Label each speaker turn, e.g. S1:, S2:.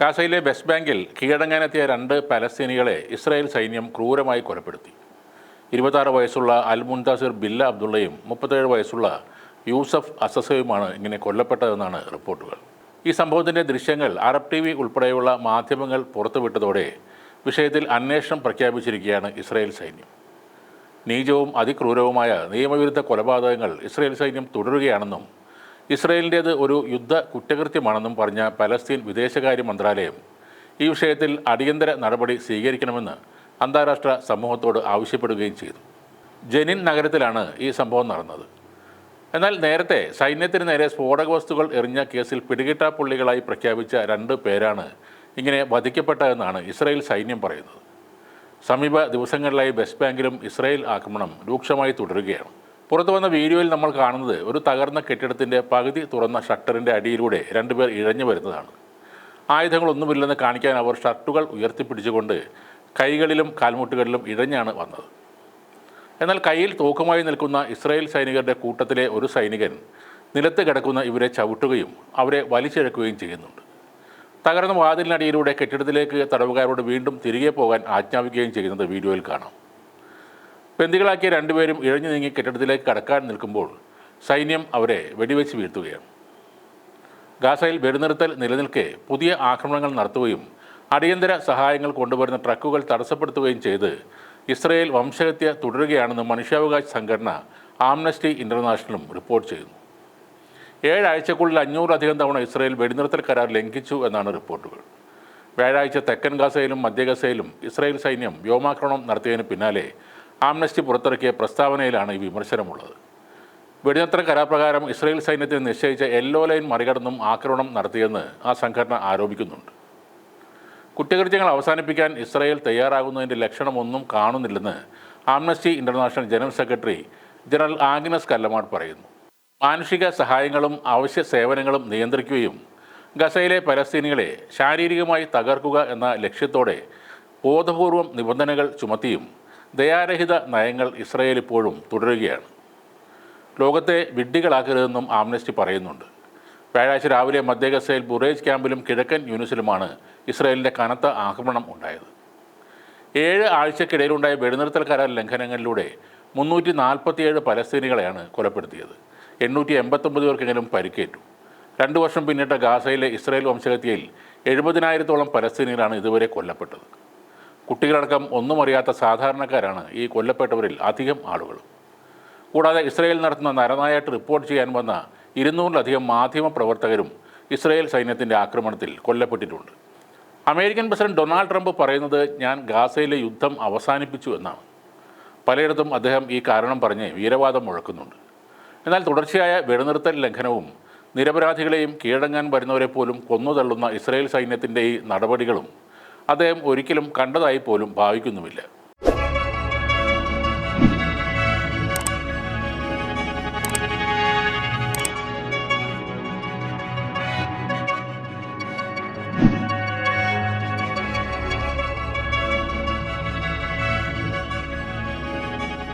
S1: കാസയിലെ west ബാങ്കിൽ കീഴടങ്ങാനെത്തിയ രണ്ട് പലസ്തീനികളെ Israel സൈന്യം ക്രൂരമായി കൊലപ്പെടുത്തി. ഇരുപത്താറ് വയസ്സുള്ള അൽ മുൻതാസിർ ബില്ല അബ്ദുള്ളയും മുപ്പത്തേഴ് വയസ്സുള്ള യൂസഫ് അസസയുമാണ് ഇങ്ങനെ കൊല്ലപ്പെട്ടതെന്നാണ് റിപ്പോർട്ടുകൾ. ഈ സംഭവത്തിന്റെ ദൃശ്യങ്ങൾ അറബ് ടി വി ഉൾപ്പെടെയുള്ള മാധ്യമങ്ങൾ പുറത്തുവിട്ടതോടെ വിഷയത്തിൽ അന്വേഷണം പ്രഖ്യാപിച്ചിരിക്കുകയാണ് ഇസ്രായേൽ സൈന്യം. നീചവും അതിക്രൂരവുമായ നിയമവിരുദ്ധ കൊലപാതകങ്ങൾ ഇസ്രായേൽ സൈന്യം തുടരുകയാണെന്നും ഇസ്രായേലിന്റേത് ഒരു യുദ്ധ കുറ്റകൃത്യമാണെന്നും പറഞ്ഞ പലസ്തീൻ വിദേശകാര്യ മന്ത്രാലയം ഈ വിഷയത്തിൽ അടിയന്തര നടപടി സ്വീകരിക്കണമെന്ന് അന്താരാഷ്ട്ര സമൂഹത്തോട് ആവശ്യപ്പെടുകയും ചെയ്തു. ജനിൻ നഗരത്തിലാണ് ഈ സംഭവം നടന്നത്. എന്നാൽ നേരത്തെ സൈന്യത്തിന് നേരെ സ്ഫോടക വസ്തുക്കൾ എറിഞ്ഞ കേസിൽ പിടികിട്ടാപ്പുള്ളികളായി പ്രഖ്യാപിച്ച രണ്ട് പേരാണ് ഇങ്ങനെ വധിക്കപ്പെട്ടതെന്നാണ് ഇസ്രായേൽ സൈന്യം പറയുന്നത്. സമീപ ദിവസങ്ങളിലായി വെസ്റ്റ് ബാങ്കിലും ഇസ്രായേൽ ആക്രമണം രൂക്ഷമായി തുടരുകയാണ്. പുറത്തു വന്ന വീഡിയോയിൽ നമ്മൾ കാണുന്നത് ഒരു തകർന്ന കെട്ടിടത്തിന്റെ പകുതി തുറന്ന ഷട്ടറിന്റെ അടിയിലൂടെ രണ്ടുപേർ ഇഴഞ്ഞു വരുന്നതാണ്. ആയുധങ്ങളൊന്നുമില്ലെന്ന് കാണിക്കാൻ അവർ ഷർട്ടുകൾ ഉയർത്തിപ്പിടിച്ചുകൊണ്ട് കൈകളിലും കാൽമുട്ടുകളിലും ഇഴഞ്ഞാണ് വന്നത്. എന്നാൽ കയ്യിൽ തോക്കുമായി നിൽക്കുന്ന ഇസ്രായേൽ സൈനികരുടെ കൂട്ടത്തിലെ ഒരു സൈനികൻ നിലത്ത് കിടക്കുന്ന ഇവരെ ചവിട്ടുകയും അവരെ വലിച്ചിഴക്കുകയും ചെയ്യുന്നുണ്ട്. തകർന്ന വാതിലിനടിയിലൂടെ കെട്ടിടത്തിലേക്ക് തടവുകാരോട് വീണ്ടും തിരികെ പോകാൻ ആജ്ഞാപിക്കുകയും ചെയ്യുന്നത് വീഡിയോയിൽ കാണാം. ബന്ദികളാക്കിയ രണ്ടുപേരും ഇഴഞ്ഞു നീങ്ങി കെട്ടിടത്തിലേക്ക് കടക്കാൻ നിൽക്കുമ്പോൾ സൈന്യം അവരെ വെടിവെച്ച് വീഴ്ത്തുകയാണ്. ഗാസയിൽ വെടിനിർത്തൽ നിലനിൽക്കെ പുതിയ ആക്രമണങ്ങൾ നടത്തുകയും അടിയന്തര സഹായങ്ങൾ കൊണ്ടുവരുന്ന ട്രക്കുകൾ തടസ്സപ്പെടുത്തുകയും ചെയ്ത് ഇസ്രയേൽ വംശഹത്യ തുടരുകയാണെന്ന് മനുഷ്യാവകാശ സംഘടന ആംനസ്റ്റി ഇന്റർനാഷണലും റിപ്പോർട്ട് ചെയ്യുന്നു. ഏഴാഴ്ചക്കുള്ളിൽ അഞ്ഞൂറിലധികം തവണ ഇസ്രയേൽ വെടിനിർത്തൽ കരാർ ലംഘിച്ചു എന്നാണ് റിപ്പോർട്ടുകൾ. വ്യാഴാഴ്ച തെക്കൻ ഗാസയിലും മധ്യ ഗസയിലും ഇസ്രായേൽ സൈന്യം വ്യോമാക്രമണം നടത്തിയതിന് പിന്നാലെ ആംനസ്റ്റി പുറത്തിറക്കിയ പ്രസ്താവനയിലാണ് ഈ വിമർശനമുള്ളത്. വെടിനിർത്തൽ കരാപ്രകാരം ഇസ്രയേൽ സൈന്യത്തിന് നിശ്ചയിച്ച യെല്ലോ ലൈൻ മറികടന്നും ആക്രമണം നടത്തിയെന്ന് ആ സംഘടന ആരോപിക്കുന്നുണ്ട്. കുറ്റകൃത്യങ്ങൾ അവസാനിപ്പിക്കാൻ ഇസ്രായേൽ തയ്യാറാകുന്നതിന്റെ ലക്ഷണമൊന്നും കാണുന്നില്ലെന്ന് Amnesty International general secretary general Agnes Callamard പറയുന്നു. മാനുഷിക സഹായങ്ങളും അവശ്യ സേവനങ്ങളും നിയന്ത്രിക്കുകയും ഗസയിലെ പലസ്തീനികളെ ശാരീരികമായി തകർക്കുക എന്ന ലക്ഷ്യത്തോടെ ബോധപൂർവം നിബന്ധനകൾ ചുമത്തിയും ദയാരഹിത നയങ്ങൾ ഇസ്രായേൽ ഇപ്പോഴും തുടരുകയാണ്. ലോകത്തെ വിഡ്ഢികളാക്കരുതെന്നും ആംനസ്റ്റി പറയുന്നുണ്ട്. വ്യാഴാഴ്ച രാവിലെ മധ്യഗസയിൽ ബുറേജ് ക്യാമ്പിലും കിഴക്കൻ യൂണിസിലുമാണ് ഇസ്രായേലിന്റെ കനത്ത ആക്രമണം ഉണ്ടായത്. ഏഴ് ആഴ്ചക്കിടയിലുണ്ടായ വെടിനിർത്തൽ കരാർ ലംഘനങ്ങളിലൂടെ മുന്നൂറ്റി നാൽപ്പത്തിയേഴ് പലസ്തീനികളെയാണ് കൊലപ്പെടുത്തിയത്. എണ്ണൂറ്റി എൺപത്തൊമ്പത് പേർക്കെങ്കിലും പരിക്കേറ്റു. രണ്ടു വർഷം പിന്നിട്ട ഗാസയിലെ ഇസ്രായേൽ വംശഹത്യയിൽ എഴുപതിനായിരത്തോളം പലസ്തീനികളാണ് ഇതുവരെ കൊല്ലപ്പെട്ടത്. കുട്ടികളടക്കം ഒന്നും അറിയാത്ത സാധാരണക്കാരാണ് ഈ കൊല്ലപ്പെട്ടവരിൽ അധികം ആളുകളും കൂടാതെ ഇസ്രയേൽ നടത്തുന്ന നരനായിട്ട് റിപ്പോർട്ട് ചെയ്യാൻ വന്ന ഇരുന്നൂറിലധികം മാധ്യമ പ്രവർത്തകരും ഇസ്രയേൽ സൈന്യത്തിന്റെ ആക്രമണത്തിൽ കൊല്ലപ്പെട്ടിട്ടുണ്ട്. അമേരിക്കൻ പ്രസിഡന്റ് ഡൊണാൾഡ് ട്രംപ് പറയുന്നത് ഞാൻ ഗാസയിലെ യുദ്ധം അവസാനിപ്പിച്ചു എന്നാണ്. പലയിടത്തും അദ്ദേഹം ഈ കാരണം പറഞ്ഞ് വീരവാദം മുഴക്കുന്നുണ്ട്. എന്നാൽ തുടർച്ചയായ വെടിനിർത്തൽ ലംഘനവും നിരപരാധികളെയും കീഴടങ്ങാൻ വരുന്നവരെ പോലും കൊന്നുതള്ളുന്ന ഇസ്രയേൽ സൈന്യത്തിന്റെ ഈ നടപടികളും അദ്ദേഹം ഒരിക്കലും കണ്ടതായി പോലും ഭാവിക്കുന്നുമില്ല.